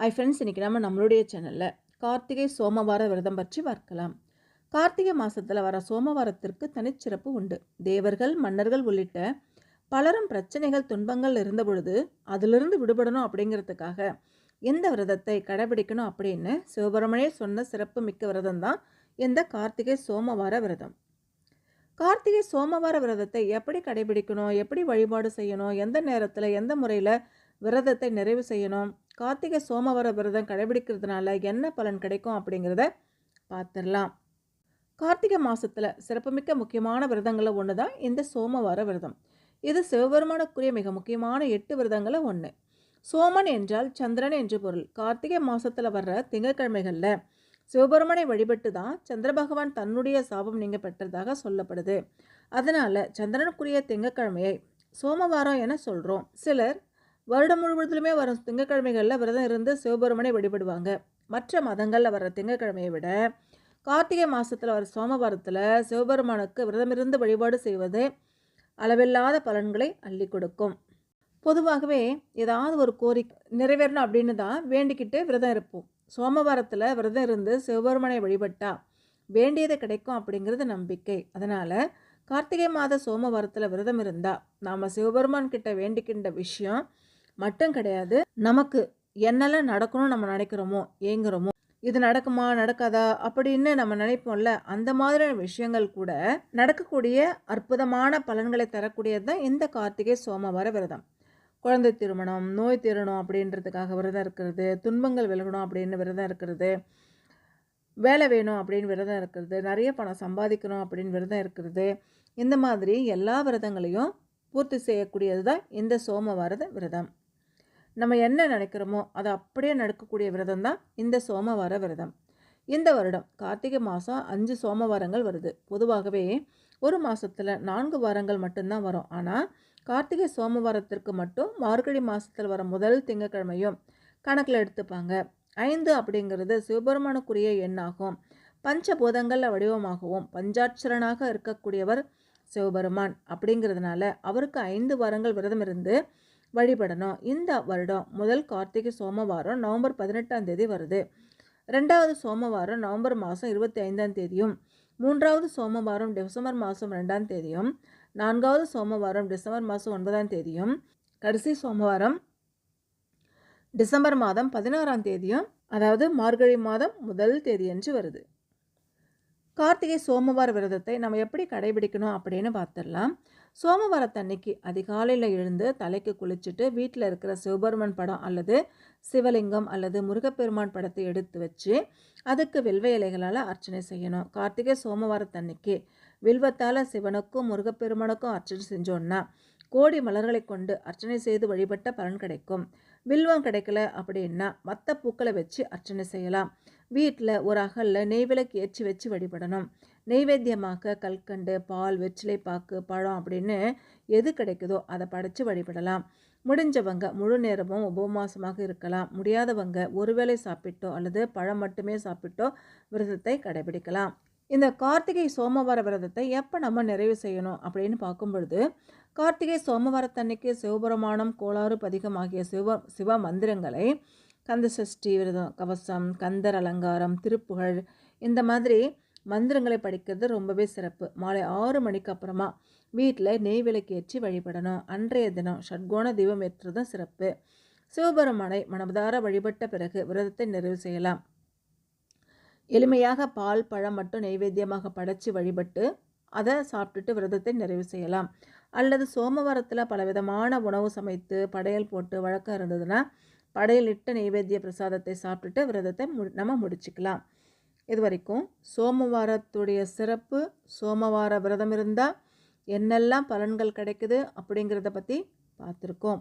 ஐ friends இன்றைக்கி நம்ம நம்மளுடைய சேனலில் கார்த்திகை சோமவார விரதம் பற்றி பார்க்கலாம். கார்த்திகை மாதத்தில் வர சோமவாரத்திற்கு தனிச்சிறப்பு உண்டு. தேவர்கள் மன்னர்கள் உள்ளிட்ட பலரும் பிரச்சனைகள் துன்பங்கள் இருந்த பொழுது அதிலிருந்து விடுபடணும் அப்படிங்கிறதுக்காக எந்த விரதத்தை கடைபிடிக்கணும் அப்படின்னு சிவபெருமனே சொன்ன சிறப்பு மிக்க விரதம் தான் இந்த கார்த்திகை சோமவார விரதம். கார்த்திகை சோமவார விரதத்தை எப்படி கடைபிடிக்கணும் எப்படி வழிபாடு செய்யணும் எந்த நேரத்தில் எந்த முறையில் விரதத்தை நிறைவு செய்யணும். கார்த்திகை சோமவார விரதம் கடைபிடிக்கிறதுனால என்ன பலன் கிடைக்கும் அப்படிங்கிறத பார்த்துடலாம் கார்த்திகை மாதத்தில் சிறப்புமிக்க முக்கியமான விரதங்களில் ஒன்று தான் இந்த சோமவார விரதம். இது சிவபெருமானுக்குரிய மிக முக்கியமான எட்டு விரதங்களில் ஒன்று சோமன் என்றால் சந்திரன் என்று பொருள். கார்த்திகை மாதத்தில் வர்ற திங்கட்கிழமைகளில் சிவபெருமனை வழிபட்டு தான் சந்திர பகவான் தன்னுடைய சாபம் நீங்க பெற்றதாக சொல்லப்படுது. அதனால் சந்திரனுக்குரிய திங்கக்கிழமையை சோமவாரம் என சொல்கிறோம் சிலர் வருடம் முழுவதிலுமே வரும் திங்கக்கிழமைகளில் விரதம் இருந்து சிவபெருமனை வழிபடுவாங்க. மற்ற மதங்களில் வர திங்கக்கிழமையை விட கார்த்திகை மாதத்தில் வர சோமவாரத்தில் சிவபெருமானுக்கு விரதமிருந்து வழிபாடு செய்வது அளவில்லாத பலன்களை அள்ளி கொடுக்கும். பொதுவாகவே ஏதாவது ஒரு கோரிக்கை நிறைவேறணும் அப்படின்னு தான் வேண்டிக்கிட்டு விரதம் இருப்போம். சோமவாரத்தில் விரதம் இருந்து சிவபெருமனை வழிபட்டா வேண்டியது கிடைக்கும் அப்படிங்கிறது நம்பிக்கை. அதனால் கார்த்திகை மாத சோமவாரத்தில் விரதம் இருந்தால் நாம் சிவபெருமான் கிட்ட வேண்டிக்கின்ற விஷயம் மட்டும் கிடையாது நமக்கு என்னெல்லாம் நடக்கணும் நம்ம நினைக்கிறோமோ ஏங்குறோமோ இது நடக்குமா நடக்காதா அப்படின்னு நம்ம நினைப்போம்ல அந்த மாதிரியான விஷயங்கள் கூட நடக்கக்கூடிய அற்புதமான பலன்களை தரக்கூடியது தான் இந்த கார்த்திகை சோமவார விரதம். குழந்தை திருமணம் நோய் தீரணும் அப்படின்றதுக்காக விரதம் இருக்கிறது துன்பங்கள் விலகணும் அப்படின்னு விரதம் இருக்கிறது வேலை வேணும் அப்படின்னு விரதம் இருக்கிறது நிறைய பணம் சம்பாதிக்கணும் அப்படின்னு விரதம் இருக்கிறது இந்த மாதிரி எல்லா விரதங்களையும் பூர்த்தி செய்யக்கூடியது தான் இந்த சோமவாரத விரதம். நம்ம என்ன நினைக்கிறோமோ அதை அப்படியே நடக்கக்கூடிய விரதம் தான் இந்த சோமவார விரதம். இந்த வருடம் கார்த்திகை மாதம் அஞ்சு சோமவாரங்கள் வருது. பொதுவாகவே ஒரு மாதத்தில் நான்கு வாரங்கள் மட்டும்தான் வரும். ஆனால் கார்த்திகை சோமவாரத்திற்கு மட்டும் மார்கழி மாதத்தில் வர முதல் திங்கக்கிழமையும் கணக்கில் எடுத்துப்பாங்க. ஐந்து அப்படிங்கிறது சிவபெருமானுக்குரிய எண்ணாகும். பஞ்சபூதங்களில் வடிவமாகவும் பஞ்சாட்சரனாக இருக்கக்கூடியவர் சிவபெருமான் அப்படிங்கிறதுனால அவருக்கு ஐந்து வாரங்கள் விரதம் இருந்து வழிபடணும். இந்த வருடம் முதல் கார்த்திகை சோமவாரம் நவம்பர் பதினெட்டாம் தேதி வருது. ரெண்டாவது சோமவாரம் நவம்பர் மாதம் இருபத்தி ஐந்தாம் தேதியும் மூன்றாவது சோமவாரம் டிசம்பர் மாதம் ரெண்டாம் தேதியும் நான்காவது சோமவாரம் டிசம்பர் மாதம் ஒன்பதாம் தேதியும் கடைசி சோமவாரம் டிசம்பர் மாதம் பதினாறாம் தேதியும் அதாவது மார்கழி மாதம் முதல் தேதியன்று வருது. கார்த்திகை சோமவார விரதத்தை நம்ம எப்படி கடைபிடிக்கணும் அப்படின்னு பார்த்துடலாம். சோமவாரத்தன்னைக்கு அதிகாலையில் எழுந்து தலைக்கு குளிச்சுட்டு வீட்டில் இருக்கிற சிவபெருமன் படம் அல்லது சிவலிங்கம் அல்லது முருகப்பெருமான் படத்தை எடுத்து வச்சு அதுக்கு வில்வ இலைகளால் அர்ச்சனை செய்யணும். கார்த்திகை சோமவாரத்தன்னைக்கு வில்வத்தால் சிவனுக்கும் முருகப்பெருமானுக்கும் அர்ச்சனை செஞ்சோன்னா கோடி மலர்களை கொண்டு அர்ச்சனை செய்து வழிபட்ட பலன் கிடைக்கும். வில்வம் கிடைக்கல அப்படின்னா மற்ற பூக்களை வச்சு அர்ச்சனை செய்யலாம். வீட்டில் ஒரு அகலில் நெய்விளக்கு ஏற்றி வச்சு வழிபடணும். நெய்வேத்தியமாக கல்கண்டு பால் வெற்றிலை பாக்கு பழம் அப்படின்னு எது கிடைக்குதோ அதை படைச்சு வழிபடலாம். முடிஞ்சவங்க முழு நேரமும் உபவாசமாக இருக்கலாம். முடியாதவங்க ஒருவேளை சாப்பிட்டோ அல்லது பழம் மட்டுமே சாப்பிட்டோ விரதத்தை கடைபிடிக்கலாம். இந்த கார்த்திகை சோமவார விரதத்தை எப்போ நம்ம நிறைவு செய்யணும் அப்படின்னு பார்க்கும் பொழுது கார்த்திகை சோமவாரத்தன்னைக்கு சிவபெருமானம் கோளாறு பதிகம் ஆகிய சிவ சிவ மந்திரங்களை கந்த சஷ்டி விரதம் கவசம் கந்தர் அலங்காரம் திருப்புகழ் இந்த மாதிரி மந்திரங்களை படிக்கிறது ரொம்பவே சிறப்பு. மாலை ஆறு மணிக்கு அப்புறமா வீட்டில் நெய் விளக்கேற்றி வழிபடணும். அன்றைய தினம் ஷட்கோண தீபம் ஏற்றுறதும் சிறப்பு. சிவபெருமானை மனதார வழிபட்ட பிறகு விரதத்தை நிறைவு செய்யலாம். எளிமையாக பால் பழம் மட்டும் நைவேத்தியமாக படைச்சி வழிபட்டு அதை சாப்பிட்டுட்டு விரதத்தை நிறைவு செய்யலாம். அல்லது சோமவாரத்தில் பலவிதமான உணவு சமைத்து படையல் போட்டு வழக்கம் இருந்ததுன்னா படையலிட்ட நைவேத்திய பிரசாதத்தை சாப்பிட்டுட்டு விரதத்தை மு நம்ம முடிச்சுக்கலாம். இது வரைக்கும் சோமவாரத்துடைய சிறப்பு சோமவார விரதம் இருந்தால் என்னெல்லாம் பலன்கள் கிடைக்குது அப்படிங்கிறத பற்றி பார்த்துருக்கோம்.